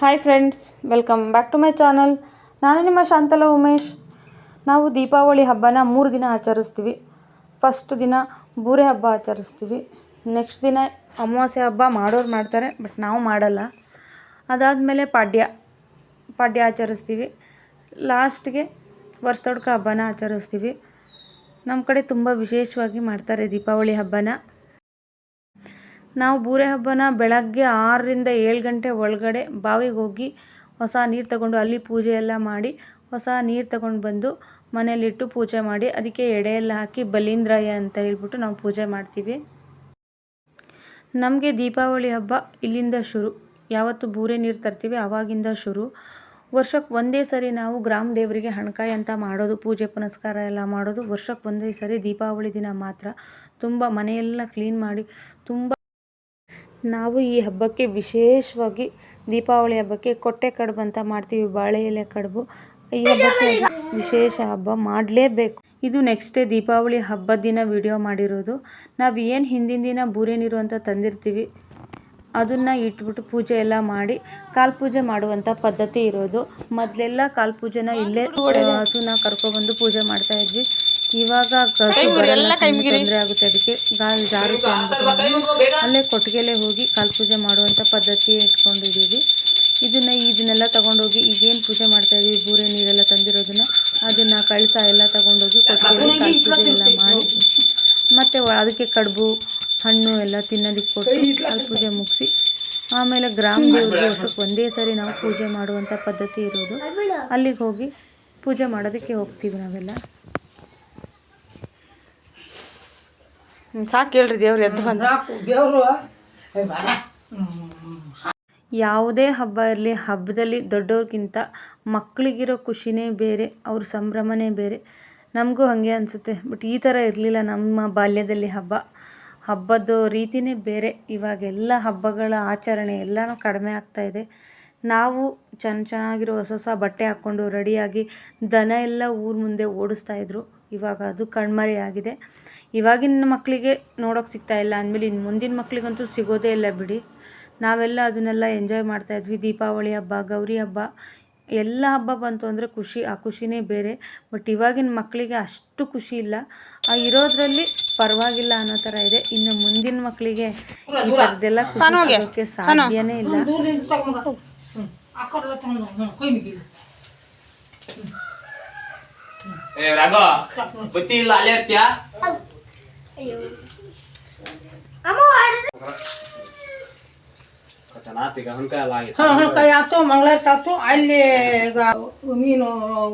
Hi friends welcome back to my channel ನಾನು ನಿಮ್ಮ ಶಾಂತಲ ಉಮೇಶ್. ನಾವು ದೀಪಾವಳಿ ಹಬ್ಬನ ಮೂರು ದಿನ ಆಚರಿಸ್ತೀವಿ. ಫಸ್ಟ್ ದಿನ ಬೂರೆ ಹಬ್ಬ ಆಚರಿಸ್ತೀವಿ. ನೆಕ್ಸ್ಟ್ ದಿನ ಅಮಾವಾಸ್ಯೆ ಹಬ್ಬ ಮಾಡೋರು ಮಾಡ್ತಾರೆ ಬಟ್ ನಾವು ಮಾಡಲ್ಲ. ಅದಾದಮೇಲೆ ಪಾಡ್ಯ ಪಾಡ್ಯ ಆಚರಿಸ್ತೀವಿ. ಲಾಸ್ಟ್ಗೆ ವರ್ಷದೊಡ್ಕ ಹಬ್ಬನ ಆಚರಿಸ್ತೀವಿ. ನಮ್ಮ ಕಡೆ ತುಂಬ ವಿಶೇಷವಾಗಿ ಮಾಡ್ತಾರೆ ದೀಪಾವಳಿ ಹಬ್ಬನ. ನಾವು ಬೂರೆ ಹಬ್ಬನ ಬೆಳಗ್ಗೆ ಆರರಿಂದ ಏಳು ಗಂಟೆ ಒಳಗಡೆ ಬಾವಿಗೆ ಹೋಗಿ ಹೊಸ ನೀರು ತಗೊಂಡು ಅಲ್ಲಿ ಪೂಜೆ ಎಲ್ಲ ಮಾಡಿ ಹೊಸ ನೀರು ತಗೊಂಡು ಬಂದು ಮನೆಯಲ್ಲಿಟ್ಟು ಪೂಜೆ ಮಾಡಿ, ಅದಕ್ಕೆ ಎಡೆ ಹಾಕಿ ಬಲೀಂದ್ರಾಯ ಅಂತ ಹೇಳ್ಬಿಟ್ಟು ನಾವು ಪೂಜೆ ಮಾಡ್ತೀವಿ. ನಮಗೆ ದೀಪಾವಳಿ ಹಬ್ಬ ಇಲ್ಲಿಂದ ಶುರು. ಯಾವತ್ತು ಬೂರೆ ನೀರು ತರ್ತೀವಿ ಆವಾಗಿಂದ ಶುರು. ವರ್ಷಕ್ಕೆ ಒಂದೇ ಸರಿ ನಾವು ಗ್ರಾಮ ದೇವರಿಗೆ ಹಣಕಾಯಿ ಅಂತ ಮಾಡೋದು, ಪೂಜೆ ಪುನಸ್ಕಾರ ಎಲ್ಲ ಮಾಡೋದು. ವರ್ಷಕ್ಕೆ ಒಂದೇ ಸರಿ ದೀಪಾವಳಿ ದಿನ ಮಾತ್ರ. ತುಂಬ ಮನೆಯೆಲ್ಲ ಕ್ಲೀನ್ ಮಾಡಿ, ತುಂಬ ನಾವು ಈ ಹಬ್ಬಕ್ಕೆ ವಿಶೇಷವಾಗಿ ದೀಪಾವಳಿ ಹಬ್ಬಕ್ಕೆ ಕೊಟ್ಟೆ ಕಡುಬು ಅಂತ ಮಾಡ್ತೀವಿ, ಬಾಳೆ ಎಲೆ ಕಡುಬು. ಈ ಹಬ್ಬಕ್ಕೆ ವಿಶೇಷ ಹಬ್ಬ ಮಾಡಲೇಬೇಕು. ಇದು ನೆಕ್ಸ್ಟ್ ಡೇ ದೀಪಾವಳಿ ಹಬ್ಬದ ದಿನ ವಿಡಿಯೋ ಮಾಡಿರೋದು. ನಾವು ಏನು ಹಿಂದಿನ ದಿನ ಬೂರೆ ನೀರು ಅಂತ ತಂದಿರ್ತೀವಿ, ಅದನ್ನು ಇಟ್ಬಿಟ್ಟು ಪೂಜೆ ಎಲ್ಲ ಮಾಡಿ ಕಾಲು ಪೂಜೆ ಮಾಡುವಂಥ ಪದ್ಧತಿ ಇರೋದು. ಮೊದಲೆಲ್ಲ ಕಾಲು ಪೂಜೆನ ಇಲ್ಲೇ ಹಸುನ ಕರ್ಕೊಬಂದು ಪೂಜೆ ಮಾಡ್ತಾ ಇದ್ವಿ. ಇವಾಗ ತೊಂದರೆ ಆಗುತ್ತೆ. ಅದಕ್ಕೆ ಗಾಳಿ ಜಾರು ಅಂದ್ಬಿಟ್ಟು ಅಲ್ಲೇ ಕೊಟ್ಟಿಗೆಲೆ ಹೋಗಿ ಕಾಲು ಪೂಜೆ ಮಾಡುವಂಥ ಪದ್ಧತಿ ಇಟ್ಕೊಂಡಿದ್ದೀವಿ ಇದನ್ನು ಇದನ್ನೆಲ್ಲ ತಗೊಂಡೋಗಿ ಈಗೇನು ಪೂಜೆ ಮಾಡ್ತಾ ಇದೀವಿ ಬೂರೆ ನೀರೆಲ್ಲ ತಂದಿರೋದನ್ನ ಅದನ್ನು ಕಳಸ ಎಲ್ಲ ತಗೊಂಡೋಗಿ ಕೊಟ್ಟಿಗೆಲೆ ಕಾಲು ಪೂಜೆ ಎಲ್ಲ ಮಾಡಿ. ಮತ್ತು ಅದಕ್ಕೆ ಕಡುಬು ಹಣ್ಣು ಎಲ್ಲ ತಿನ್ನೋದಕ್ಕೆ ಕೊಟ್ಟು ಕಾಲು ಪೂಜೆ ಮುಗಿಸಿ. ಆಮೇಲೆ ಗ್ರಾಮ ದೇವ್ರಿಗೆ ವರ್ಷಕ್ಕೆ ಒಂದೇ ಸರಿ ನಾವು ಪೂಜೆ ಮಾಡುವಂಥ ಪದ್ಧತಿ ಇರೋದು. ಅಲ್ಲಿಗೆ ಹೋಗಿ ಪೂಜೆ ಮಾಡೋದಕ್ಕೆ ಹೋಗ್ತೀವಿ ನಾವೆಲ್ಲ. ಸಾಕು ಹೇಳ್ರಿ ದೇವ್ರು ಎದ್ದು ಬಂದ. ದೇವರು. ಯಾವುದೇ ಹಬ್ಬ ಇರಲಿ ಹಬ್ಬದಲ್ಲಿ ದೊಡ್ಡವ್ರಿಗಿಂತ ಮಕ್ಕಳಿಗಿರೋ ಖುಷಿನೇ ಬೇರೆ ಅವ್ರ ಸಂಭ್ರಮನೇ ಬೇರೆ. ನಮಗೂ ಹಾಗೆ ಅನಿಸುತ್ತೆ ಬಟ್ ಈ ಥರ ಇರಲಿಲ್ಲ ನಮ್ಮ ಬಾಲ್ಯದಲ್ಲಿ ಹಬ್ಬ. ಹಬ್ಬದ ರೀತಿನೇ ಬೇರೆ. ಇವಾಗೆಲ್ಲ ಹಬ್ಬಗಳ ಆಚರಣೆ ಎಲ್ಲನೂ ಕಡಿಮೆ ಆಗ್ತಾ ಇದೆ. ನಾವು ಚೆನ್ನ ಚೆನ್ನಾಗಿರೋ ಹೊಸ ಹೊಸ ಬಟ್ಟೆ ಹಾಕ್ಕೊಂಡು ರೆಡಿಯಾಗಿ ದನ ಎಲ್ಲ ಊರ ಮುಂದೆ ಓಡಿಸ್ತಾ ಇದ್ರು. ಇವಾಗ ಅದು ಕಣ್ಮರೆ ಆಗಿದೆ. ಇವಾಗಿನ ಮಕ್ಕಳಿಗೆ ನೋಡೋಕೆ ಸಿಗ್ತಾ ಇಲ್ಲ ಅಂದಮೇಲೆ ಇನ್ನು ಮುಂದಿನ ಮಕ್ಕಳಿಗಂತೂ ಸಿಗೋದೇ ಇಲ್ಲ ಬಿಡಿ. ನಾವೆಲ್ಲ ಅದನ್ನೆಲ್ಲ ಎಂಜಾಯ್ ಮಾಡ್ತಾ ಇದ್ವಿ. ದೀಪಾವಳಿ ಹಬ್ಬ ಗೌರಿ ಹಬ್ಬ ಎಲ್ಲ ಹಬ್ಬ ಬಂತು ಅಂದರೆ ಖುಷಿ ಆ ಖುಷಿನೇ ಬೇರೆ. ಬಟ್ ಇವಾಗಿನ ಮಕ್ಕಳಿಗೆ ಅಷ್ಟು ಖುಷಿ ಇಲ್ಲ. ಆ ಇರೋದ್ರಲ್ಲಿ ಪರವಾಗಿಲ್ಲ ಅನ್ನೋ ಥರ ಇದೆ. ಇನ್ನು ಮುಂದಿನ ಮಕ್ಕಳಿಗೆ ಈ ಥರದ್ದೆಲ್ಲ ಖುಷಿ ಸಾಧ್ಯನೇ ಇಲ್ಲ ದೂರದಿಂದ ತಗೊಂಡು ಆ ಕಡೆ ತಗೊಂಡು ಹ್ಞೂ ಕೈ ಮಿಗಿಲು ಏ ರಾಘವ ಬತ್ತಿ ಇಲ್ಲ ಅಲ್ಲೇ ಇರ್ತೀಯಾ? ಕಟನಾತ್ ಈಗ ಹಂಕ ಎಲ್ಲ ಆಗಿತ್ತು ಹಾಂ ಹಾಂ ಕೈ ಆತು ಮಂಗಳಾರತಿ ಆತು ಅಲ್ಲಿ ಈಗ ನೀನು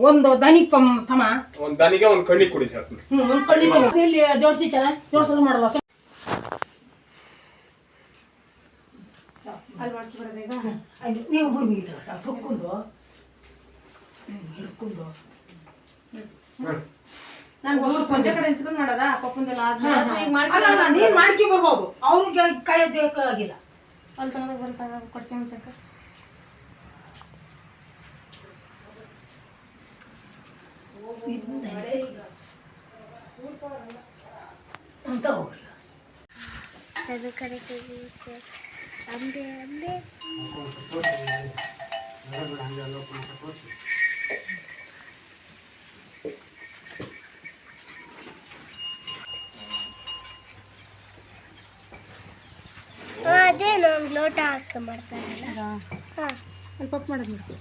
ಒಂದು ದನಿಕ್ ಪಮ್ ತಮ್ಮ ಒಂದ್ ದನಿಗೆ ಒಂದ್ ಕಣ್ಣಿ ಕುಡಿ ಹ್ಞೂ ಒಂದು ಕಳ್ಳಿ ಇಲ್ಲಿ ಜೋಡಿಸಿತ್ತಲ್ಲ ಜೋಡಿಸಲು ಮಾಡಲ್ಲ. ಸರ್ ಅಲ್ಲಿ ನೀವು ಬರ್ಬಿಟ್ಟು ತುಕ್ಕೊಂಡು ಹಿಡ್ಕೊಂಡು ನಾನು ಒಂದೇ ಕಡೆ ನಿಂತ್ಕೊಂಡು ಮಾಡೋದಾ ಪಪ್ಪಂದೆಲ್ಲ ಅಲ್ಲ ಅಲ್ಲ ನೀನು ಮಾಡ್ಕೊ ಬರ್ಬೋದು. ಅವ್ನಿಗೆ ಕೈ ಬೇಕಾಗಿಲ್ಲ ಅಲ್ಲಿ ತಗೊಂಡೋಗಿ ಕೊಡ್ತೀನಿ ಅಂತ ಹೋಗ್ರಿ ಅದು ಕಡೆ ತೆಗೆಯುತ್ತೆ ಅಂಬೆ ಅಂಬೆ ಅದೇ ನಾವು ಲೋಟ ಹಾಕಿ ಮಾಡ್ತಾರಲ್ಲ ಹಾಂ. ಅಲ್ಲಿ ಪಪ್ಪ ಮಾಡೋದು ನೋಡಿ.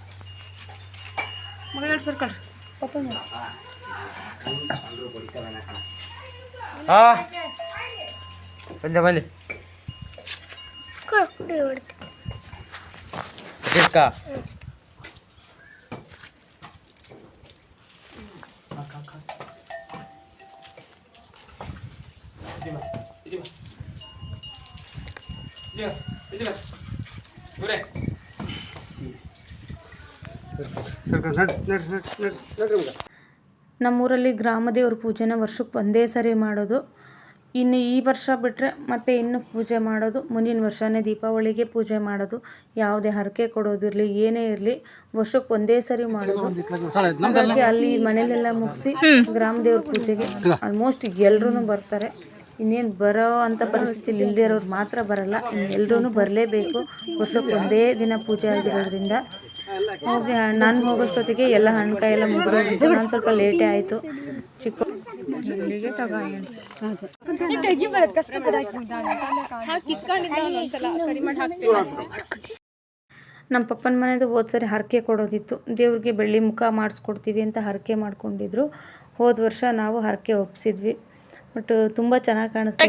ಮಗ ಎರಡು ಸರ್ಕೊಳ್ರಿ ಪಪ್ಪ ಮಾಡಿ. ಹಾ. ಬಂದೆ ಬಂದೆ. ಕುಡಿ ಹೊಡ್ತು ಇಟ್ಕ ಬರೇ ನಮ್ಮೂರಲ್ಲಿ ಗ್ರಾಮ ದೇವ್ರ ಪೂಜೆನ ವರ್ಷಕ್ಕೆ ಒಂದೇ ಸರಿ ಮಾಡೋದು. ಇನ್ನು ಈ ವರ್ಷ ಬಿಟ್ಟರೆ ಮತ್ತೆ ಇನ್ನು ಪೂಜೆ ಮಾಡೋದು. ಮುಂದಿನ ವರ್ಷನೇ ದೀಪಾವಳಿಗೆ ಪೂಜೆ ಮಾಡೋದು. ಯಾವುದೇ ಹರಕೆ ಕೊಡೋದಿರಲಿ ಏನೇ ಇರಲಿ ವರ್ಷಕ್ಕೆ ಒಂದೇ ಸರಿ ಮಾಡೋದು. ಹಾಗಾಗಿ ಅಲ್ಲಿ ಮನೇಲೆಲ್ಲ ಮುಗಿಸಿ ಗ್ರಾಮ ದೇವ್ರ ಪೂಜೆಗೆ ಆಲ್ಮೋಸ್ಟ್ ಎಲ್ಲರೂ ಬರ್ತಾರೆ. ಇನ್ನೇನು ಬರೋ ಅಂಥ ಪರಿಸ್ಥಿತಿಲಿ ಇಲ್ಲದೆ ಇರೋರು ಮಾತ್ರ ಬರಲ್ಲ. ಇನ್ನು ಎಲ್ಲರೂ ಬರಲೇಬೇಕು. ವರ್ಷಕ್ಕೆ ಒಂದೇ ದಿನ ಪೂಜೆ ಆಗಿರೋದ್ರಿಂದ. ಹೋಗಿ ನಾನು ಹೋಗೋಷ್ಟೊತ್ತಿಗೆ ಎಲ್ಲ ಹಣ್ಣುಕಾಯಿ ಎಲ್ಲ ಮುಗಿದೋಗಿದ್ದು ನಾನು ಸ್ವಲ್ಪ ಲೇಟೇ ಆಯಿತು. ಚಿಕ್ಕ ನಮ್ಮ ಪಪ್ಪನ ಮನೆಯದು ಹೋದ ಸರಿ ಹರಕೆ ಕೊಡೋದಿತ್ತು. ದೇವ್ರಿಗೆ ಬೆಳ್ಳಿ ಮುಖ ಮಾಡಿಸ್ಕೊಡ್ತೀವಿ ಅಂತ ಹರಕೆ ಮಾಡ್ಕೊಂಡಿದ್ರು. ಹೋದ ವರ್ಷ ನಾವು ಹರಕೆ ಒಪ್ಸಿದ್ವಿ. ಬಟ್ ತುಂಬಾ ಚೆನ್ನಾಗಿ ಕಾಣಿಸ್ತಾ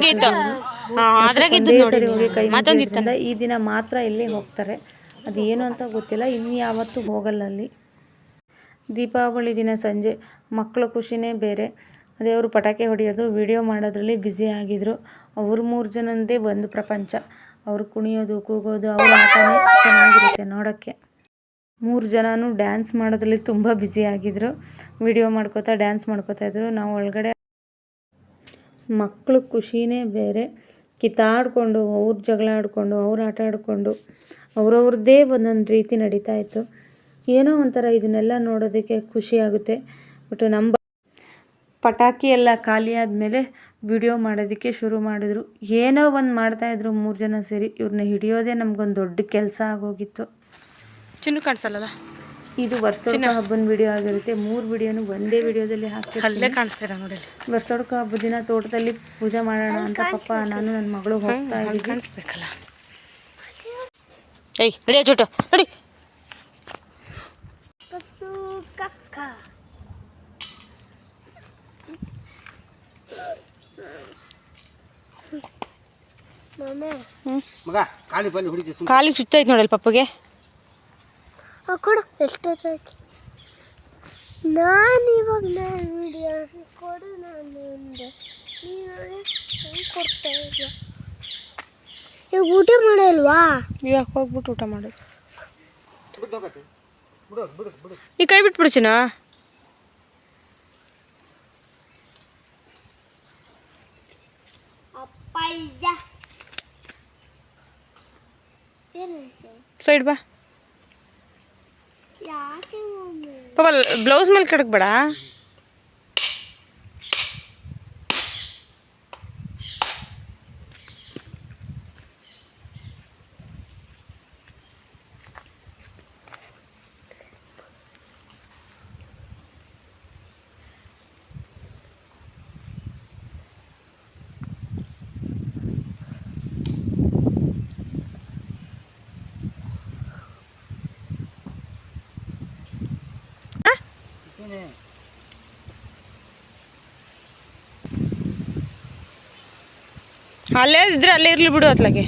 ಈ ದಿನ ಮಾತ್ರ ಇಲ್ಲಿ ಹೋಗ್ತಾರೆ. ಅದು ಏನು ಅಂತ ಗೊತ್ತಿಲ್ಲ. ಇನ್ನು ಯಾವತ್ತೂ ಹೋಗಲ್ಲ ಅಲ್ಲಿ. ದೀಪಾವಳಿ ದಿನ ಸಂಜೆ ಮಕ್ಕಳ ಖುಷಿನೇ ಬೇರೆ. ಅದೇ ಅವರು ಪಟಾಕಿ ಹೊಡೆಯೋದು ವಿಡಿಯೋ ಮಾಡೋದ್ರಲ್ಲಿ ಬ್ಯುಸಿ ಆಗಿದ್ರು. ಅವ್ರ ಮೂರು ಜನಂದೇ ಒಂದು ಪ್ರಪಂಚ. ಅವ್ರು ಕುಣಿಯೋದು ಕೂಗೋದು ಅವ್ರ ಆಟನೇ ಚೆನ್ನಾಗಿರುತ್ತೆ ನೋಡೋಕ್ಕೆ. ಮೂರು ಜನನೂ ಡ್ಯಾನ್ಸ್ ಮಾಡೋದ್ರಲ್ಲಿ ತುಂಬ ಬ್ಯುಸಿ ಆಗಿದ್ರು. ವಿಡಿಯೋ ಮಾಡ್ಕೋತಾ ಡ್ಯಾನ್ಸ್ ಮಾಡ್ಕೋತಾ ಇದ್ರು. ನಾವು ಒಳಗಡೆ ಮಕ್ಕಳು ಖುಷಿನೇ ಬೇರೆ. ಕಿತ್ತಾಡಿಕೊಂಡು, ಅವ್ರ ಜಗಳ ಆಡಿಕೊಂಡು, ಅವ್ರು ಆಟ ಆಡಿಕೊಂಡು ಅವ್ರವ್ರದ್ದೇ ಒಂದೊಂದು ರೀತಿ ನಡೀತಾ ಇತ್ತು. ಏನೋ ಒಂಥರ ಇದನ್ನೆಲ್ಲ ನೋಡೋದಕ್ಕೆ ಖುಷಿಯಾಗುತ್ತೆ ಬಟ್ ನಮ್ಮ ಪಟಾಕಿ ಎಲ್ಲ ಖಾಲಿ ಆದಮೇಲೆ ವಿಡಿಯೋ ಮಾಡೋದಕ್ಕೆ ಶುರು ಮಾಡಿದ್ರು. ಏನೋ ಒಂದು ಮಾಡ್ತಾಯಿದ್ರು ಮೂರು ಜನ ಸೇರಿ. ಇವ್ರನ್ನ ಹಿಡಿಯೋದೇ ನಮಗೊಂದು ದೊಡ್ಡ ಕೆಲಸ ಆಗೋಗಿತ್ತು. ಚಿನ್ನು ಕಾಣಿಸಲ್ಲ ಇದು ವರ್ಷ ಹಬ್ಬನ ವಿಡಿಯೋ ಆಗಿರುತ್ತೆ. ಮೂರು ವಿಡಿಯೋನು ಒಂದೇ ವಿಡಿಯೋದಲ್ಲಿ ಹಾಕ್ತಿರ್ತೀನಿ. ಕಾಣಿಸ್ತಾ ನೋಡಿ ಹಬ್ಬದ ದಿನ ತೋಟದಲ್ಲಿ ಪೂಜೆ ಮಾಡೋಣ ಅಂತ ಪಪ್ಪ ನಾನು ನನ್ನ ಮಗಳು ಹೋಗ್ತಾ ಇದ್ದೀನಿ ಕಾಣಿಸ್ಬೇಕಲ್ಲ. ಏಯ್ ರೆಡಿ ಚೋಟು ನಡಿ. ಪಪ್ಪು ಕಕ್ಕ ಮಮ್ಮಿ ಮಗ ಕಾಲಿ ಬಲ್ಲಿ ಹುಡುಗಿ ಸುಮ್ಮನೆ ಕಾಲಿಗೆ ಸುತ್ತೈತೆ ನೋಡಲ್ಲಿ ಪಪ್ಪಗೆ ಕೊಡು ಎಷ್ಟೊತ್ತಾಗಿ ನಾನು ಇವಾಗ ನಾನು ವಿಡಿಯೋ ಕೊಡು ನಾನು ಒಂದು ನೀನು ಕೊಡ್ತಾ ಇಲ್ಲ ಈಗ ಊಟ ಮಾಡಲ್ವಾ? ಇವಾಗ ಹೋಗ್ಬಿಟ್ಟು ಊಟ ಮಾಡೋದು. ಬಿದ್ದೋಗತ್ತೆ ಬಿಡು ಬಿಡು ಬಿಡು. ಈ ಕೈ ಬಿಟ್ಬಿಡು ಚಿನ್ನ. ಸೈಡ್ ಬಾ. ಪಾಪ ಬ್ಲೌಸ್ ಮೇಲೆ ಕಡಕ್ಬೇಡ ಅಲ್ಲೇ ಇದ್ರೆ ಅಲ್ಲೇ ಇರ್ಲಿ ಬಿಡು ಅತ್ಲಾಗೆ.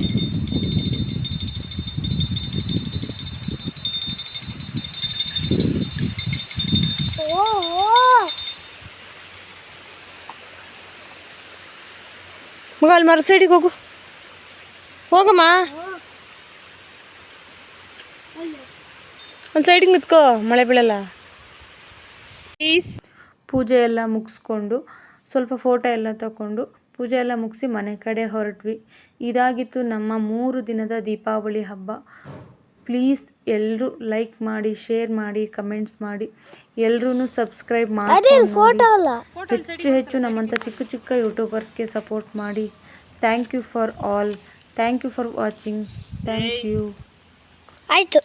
ಮಗ ಅಲ್ಲಿ ಮರ ಸೈಡಿಗೆ ಹೋಗು. ಹೋಗಮ್ಮ. ಒಂದು ಸೈಡಿಗೆ ನಿಂತ್ಕೋ ಮಳೆ ಬೀಳಲ್ಲ. ಪೂಜೆ ಎಲ್ಲ ಮುಗಿಸ್ಕೊಂಡು ಸ್ವಲ್ಪ ಫೋಟೋ ಎಲ್ಲ ತಗೊಂಡು ಪೂಜೆ ಎಲ್ಲ ಮುಗಿಸಿ ಮನೆ ಕಡೆ ಹೊರಟ್ವಿ. ಇದಾಗಿತ್ತು ನಮ್ಮ ಮೂರು ದಿನದ ದೀಪಾವಳಿ ಹಬ್ಬ. ಪ್ಲೀಸ್ ಎಲ್ಲರೂ ಲೈಕ್ ಮಾಡಿ ಶೇರ್ ಮಾಡಿ ಕಮೆಂಟ್ಸ್ ಮಾಡಿ. ಎಲ್ಲರೂ ಸಬ್ಸ್ಕ್ರೈಬ್ ಮಾಡಿ ಫೋಟೋ ಅಲ್ಲ. ಹೆಚ್ಚು ಹೆಚ್ಚು ನಮ್ಮಂಥ ಚಿಕ್ಕ ಚಿಕ್ಕ ಯೂಟ್ಯೂಬರ್ಸ್ಗೆ ಸಪೋರ್ಟ್ ಮಾಡಿ. Thank you for all thank you for watching thank you ಆಯಿತು.